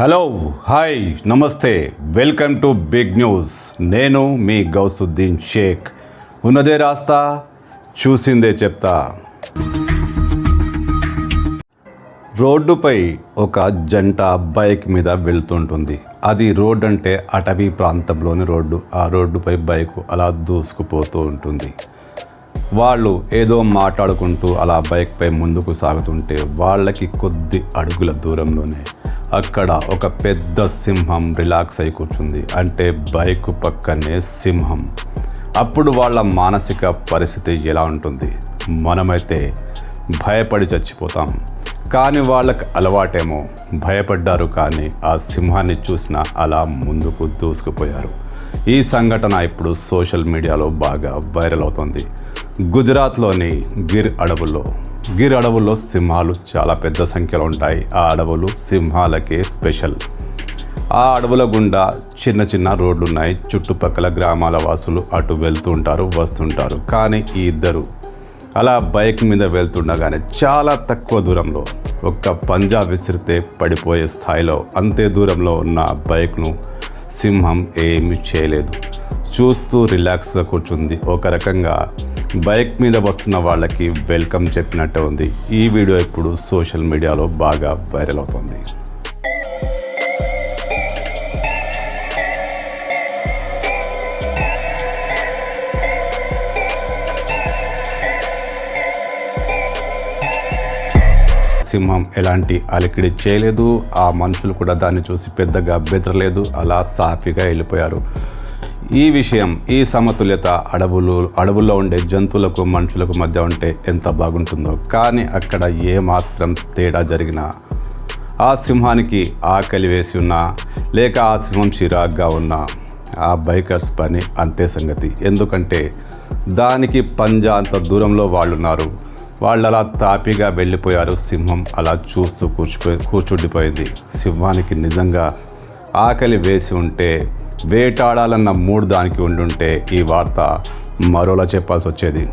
Hello hi namaste welcome to big news. నేను మీ గౌసుద్దీన్ షేక్. ఉన్నదే రాస్తా చూసిందే చెప్తా. రోడ్డుపై ఒక జంట బైక్ మీద వెళ్తుంటుంది. అది రోడ్ అంటే అటవీ ప్రాంతంలోని రోడ్డు. ఆ రోడ్డుపై బైక్ అలా దూసుకుపోతూ ఉంటుంది. వాళ్ళు ఏదో మాట్లాడుకుంటూ అలా బైక్పై ముందుకు సాగుతుంటే వాళ్ళకి కొద్ది అడుగుల దూరంలోనే అక్కడ ఒక పెద్ద సింహం రిలాక్స్ అయి కూర్చుంది. అంటే బైక్ పక్కనే సింహం. అప్పుడు వాళ్ళ మానసిక పరిస్థితి ఎలా ఉంటుంది? మనమైతే భయపడి చచ్చిపోతాం. కానీ వాళ్ళకి అలవాటేమో. భయపడ్డారు కానీ ఆ సింహాన్ని చూసిన అలా ముందుకు దూసుకుపోయారు. ఈ సంఘటన ఇప్పుడు సోషల్ మీడియాలో బాగా వైరల్ అవుతుంది. గుజరాత్లోని గిర్ అడవుల్లో గిర్ అడవుల్లో సింహాలు చాలా పెద్ద సంఖ్యలో ఉంటాయి. ఆ అడవులు సింహాలకే స్పెషల్. ఆ అడవుల గుండా చిన్న చిన్న రోడ్లు ఉన్నాయి చుట్టుపక్కల గ్రామాల వాసులు అటు వెళ్తుంటారు వస్తుంటారు. కానీ ఈ ఇద్దరు అలా బైక్ మీద వెళ్తుండగానే చాలా తక్కువ దూరంలో ఒక్క పంజా విసిరితే పడిపోయే స్థాయిలో అంతే దూరంలో ఉన్న బైక్ను సింహం ఏమీ చేయలేదు. చూస్తూ రిలాక్స్గా కూర్చుంది. ఒక రకంగా బైక్ మీద వస్తున్న వాళ్ళకి వెల్కమ్ చెప్పినట్టే ఉంది. ఈ వీడియో ఇప్పుడు సోషల్ మీడియాలో బాగా వైరల్ అవుతుంది. సింహం ఎలాంటి అలికిడి చేయలేదు. ఆ మనుషులు కూడా దాన్ని చూసి పెద్దగా బెదరలేదు. అలా సాఫీగా వెళ్ళిపోయారు. ఈ విషయం ఈ సమతుల్యత అడవులు అడవుల్లో ఉండే జంతువులకు మనుషులకు మధ్య ఉంటే ఎంత బాగుంటుందో. కానీ అక్కడ ఏమాత్రం తేడా జరిగినా ఆ సింహానికి ఆకలి వేసి ఉన్నా లేక ఆ సింహం చిరాగ్గా ఉన్నా ఆ బైకర్స్ పని అంతే సంగతి. ఎందుకంటే దానికి పంజా అంత దూరంలో వాళ్ళు ఉన్నారు వాళ్ళు అలా తాపిగా వెళ్ళిపోయారు సింహం. అలా చూస్తూ కూర్చుపోయి కూర్చుండిపోయింది. సింహానికి నిజంగా ఆకలి వేసి ఉంటే వేటాడాలన్న మూడు దానికి ఉండుంటే ఈ వార్త మరోలా చెప్పాల్సి వచ్చేది